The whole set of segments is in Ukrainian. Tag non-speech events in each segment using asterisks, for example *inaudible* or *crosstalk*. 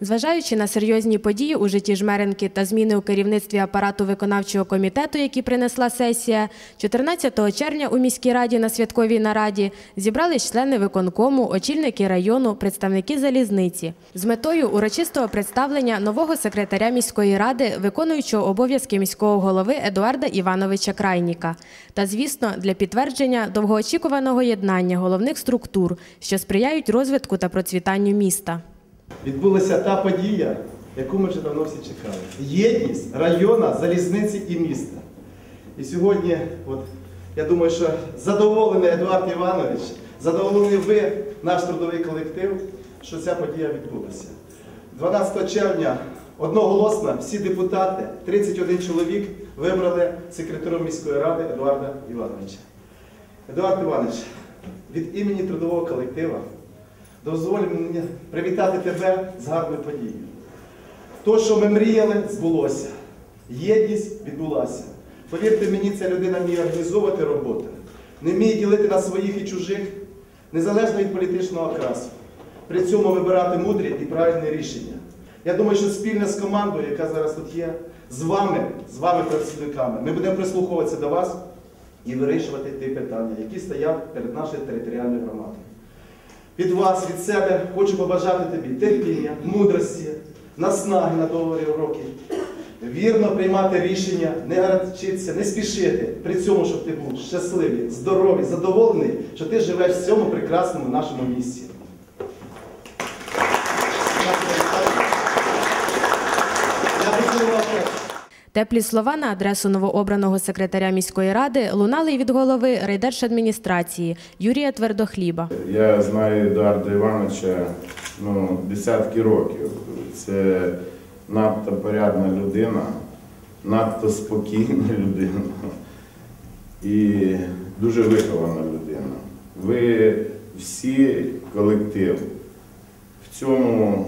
Зважаючи на серйозні події у житті Жмеренки та зміни у керівництві апарату виконавчого комітету, які принесла сесія, 14 червня у міській раді на святковій нараді зібрались члени виконкому, очільники району, представники залізниці з метою урочистого представлення нового секретаря міської ради, виконуючого обов'язки міського голови Едуарда Івановича Крайніка. Та, звісно, для підтвердження довгоочікуваного єднання головних структур, що сприяють розвитку та процвітанню міста. Відбулася та подія, яку ми вже давно всі чекали. Єдність району, залізниці і міста. І сьогодні, от, я думаю, що задоволений Едуард Іванович, задоволений ви, наш трудовий колектив, що ця подія відбулася. 12 червня одноголосно всі депутати, 31 чоловік, вибрали секретарем міської ради Едуарда Івановича. Едуард Іванович, від імені трудового колектива дозволь мені привітати тебе з гарною подією. То, що ми мріяли, збулося. Єдність відбулася. Повірте мені, ця людина вміє організовувати роботу, не вміє ділити на своїх і чужих, незалежно від політичного окрасу. При цьому вибирати мудрі і правильні рішення. Я думаю, що спільно з командою, яка зараз тут є, з вами, з вами, працівниками, ми будемо прислуховуватися до вас і вирішувати ті питання, які стоять перед нашою територіальною громадою. Від вас, від себе хочу побажати тобі терпіння, мудрості, наснаги на довгі роки. Вірно приймати рішення, не гарячитися, не спішити при цьому, щоб ти був щасливий, здоровий, задоволений, що ти живеш в цьому прекрасному нашому місці. Я хотів вас Теплі слова на адресу новообраного секретаря міської ради лунали й від голови райдержадміністрації Юрія Твердохліба. Я знаю Едуарда Івановича ну, десятки років. Це надто порядна людина, надто спокійна *laughs* людина і дуже вихована людина. Ви всі колектив в цьому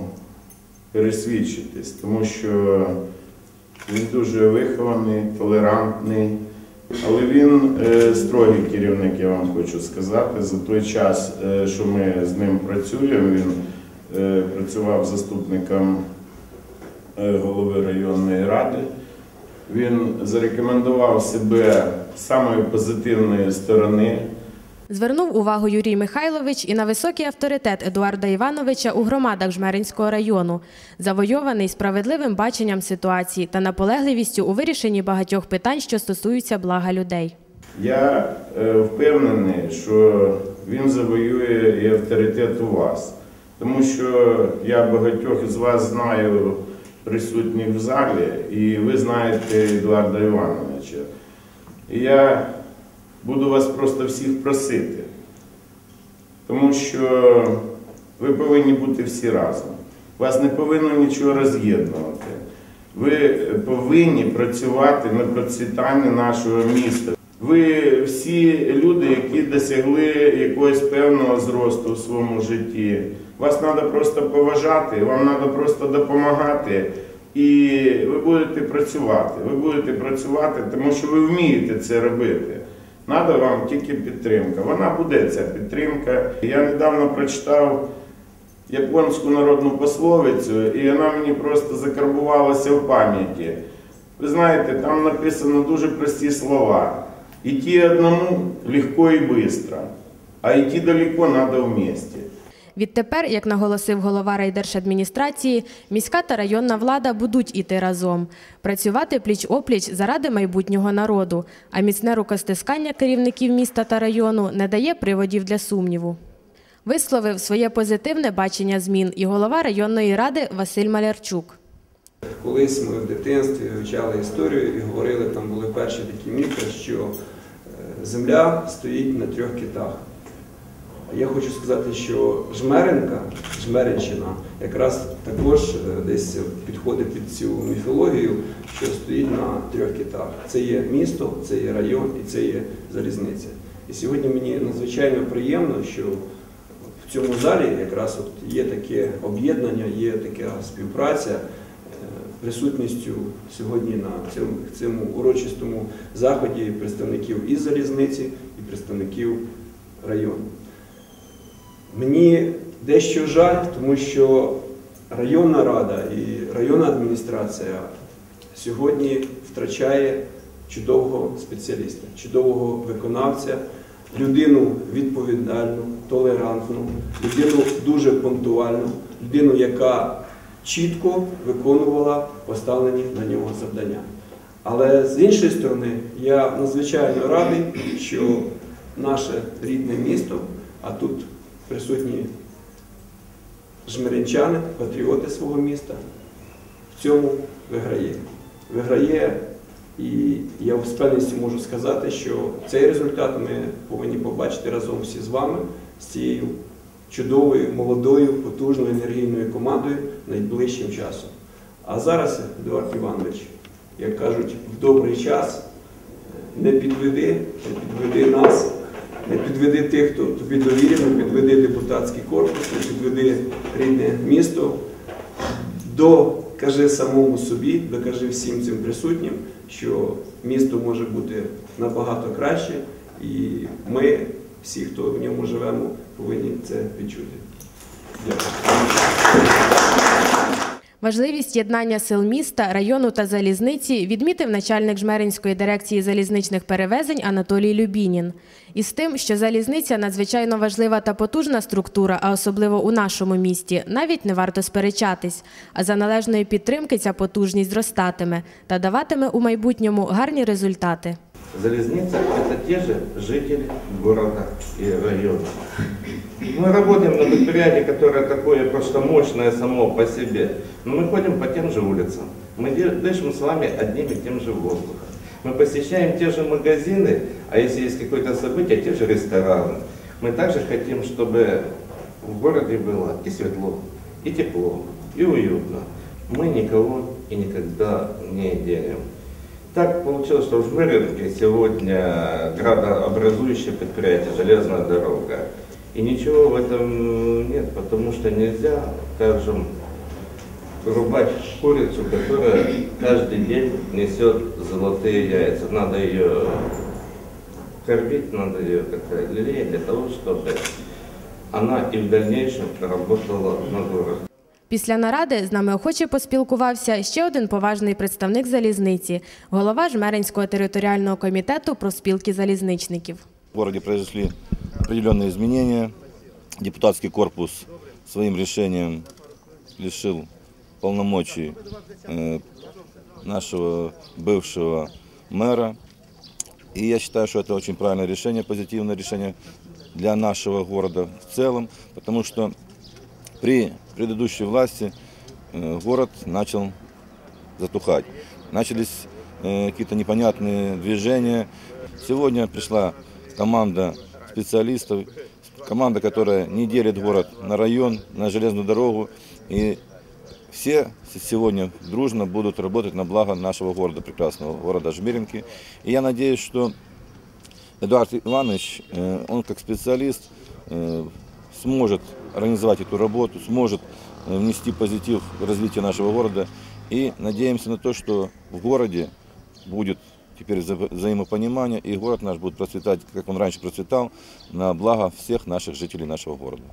пересвідчитесь, тому що він дуже вихований, толерантний, але він е, строгий керівник, я вам хочу сказати. За той час, е, що ми з ним працюємо, він е, працював заступником голови районної ради. Він зарекомендував себе самої позитивної сторони. Звернув увагу Юрій Михайлович і на високий авторитет Едуарда Івановича у громадах Жмеринського району, завойований справедливим баченням ситуації та наполегливістю у вирішенні багатьох питань, що стосуються блага людей. Я е, впевнений, що він завоює і авторитет у вас, тому що я багатьох із вас знаю присутніх в залі, і ви знаєте Едуарда Івановича. Я буду вас просто всіх просити, тому що ви повинні бути всі разом. Вас не повинно нічого роз'єднувати. Ви повинні працювати на процвітання нашого міста. Ви всі люди, які досягли якогось певного зросту в своєму житті. Вас треба просто поважати, вам треба просто допомагати. І ви будете працювати. Ви будете працювати, тому що ви вмієте це робити. Треба вам тільки підтримка. Вона буде ця підтримка. Я недавно прочитав японську народну пословицю, і вона мені просто закарбувалася в пам'яті. Ви знаєте, там написано дуже прості слова. Идти одному легко і быстро, а йти далеко надо вместе. Відтепер, як наголосив голова райдержадміністрації, міська та районна влада будуть іти разом, працювати пліч-опліч заради майбутнього народу, а міцне рукостискання керівників міста та району не дає приводів для сумніву. Висловив своє позитивне бачення змін і голова районної ради Василь Малярчук. Колись ми в дитинстві вивчали історію і говорили, там були перші такі міфи, що е, земля стоїть на трьох китах. Я хочу сказати, що Жмеренка, Жмеринщина, якраз також е, десь підходить під цю міфологію, що стоїть на трьох китах. Це є місто, це є район і це є залізниця. І сьогодні мені надзвичайно приємно, що в цьому залі якраз от є таке об'єднання, є така співпраця. е, Присутністю сьогодні на цьому, цьому урочистому заході представників і залізниці, і представників району. Мені дещо жаль, тому що районна рада і районна адміністрація сьогодні втрачає чудового спеціаліста, чудового виконавця, людину відповідальну, толерантну, людину дуже пунктуальну, людину, яка чітко виконувала поставлені на нього завдання. Але з іншої сторони, я надзвичайно радий, що наше рідне місто, а тут присутні жмеринчани, патріоти свого міста, в цьому виграє. Виграє, і я з певністю можу сказати, що цей результат ми повинні побачити разом всі з вами, з цією чудовою, молодою, потужною енергійною командою найближчим часом. А зараз, Едуард Іванович, як кажуть, в добрий час не підведи, не підведи нас, підведи тих, хто тобі довірив, не підведи депутатський корпус, не підведи рідне місто. Докажи самому собі, докажи всім цим присутнім, що місто може бути набагато краще, і ми, всі, хто в ньому живемо, повинні це відчути. Дякую. Важливість єднання сил міста, району та залізниці відмітив начальник Жмеринської дирекції залізничних перевезень Анатолій Любінін. І з тим, що залізниця надзвичайно важлива та потужна структура, а особливо у нашому місті, навіть не варто сперечатись. А за належної підтримки ця потужність зростатиме та даватиме у майбутньому гарні результати. Это те же жители города и района. Мы работаем на предприятии, которое такое просто мощное само по себе. Но мы ходим по тем же улицам. Мы дышим с вами одним и тем же воздухом. Мы посещаем те же магазины, а если есть какое-то событие, те же рестораны. Мы также хотим, чтобы в городе было и светло, и тепло, и уютно. Мы никого и никогда не делим. Так получилось, что в Жмеринке сегодня градообразующее предприятие «Железная дорога». И ничего в этом нет, потому что нельзя, скажем, рубать курицу, которая каждый день несет золотые яйца. Надо ее кормить, надо ее как-то лелеять для того, чтобы она и в дальнейшем работала на город. Після наради з нами охоче поспілкувався ще один поважний представник залізниці, голова Жмеринського територіального комітету профспілки залізничників. В городе произошли определенные изменения. Депутатский корпус своим решением лишил полномочий э, нашего бывшего мэра. И я считаю, что это очень правильное решение, позитивное решение для нашего города в целом, потому что при предыдущей власти э, город начал затухать. Начались э, какие-то непонятные движения. Сегодня пришла команда специалистов, команда, которая не делит город на район, на железную дорогу. И все сегодня дружно будут работать на благо нашего города, прекрасного города Жмеринки. И я надеюсь, что Эдуард Иванович, э, он как специалист э, сможет организовать эту работу, сможет э, внести позитив в развитие нашего города. И надеемся на то, что в городе будет теперь вза- взаимопонимание, и город наш будет процветать, как он раньше процветал, на благо всех наших жителей нашего города.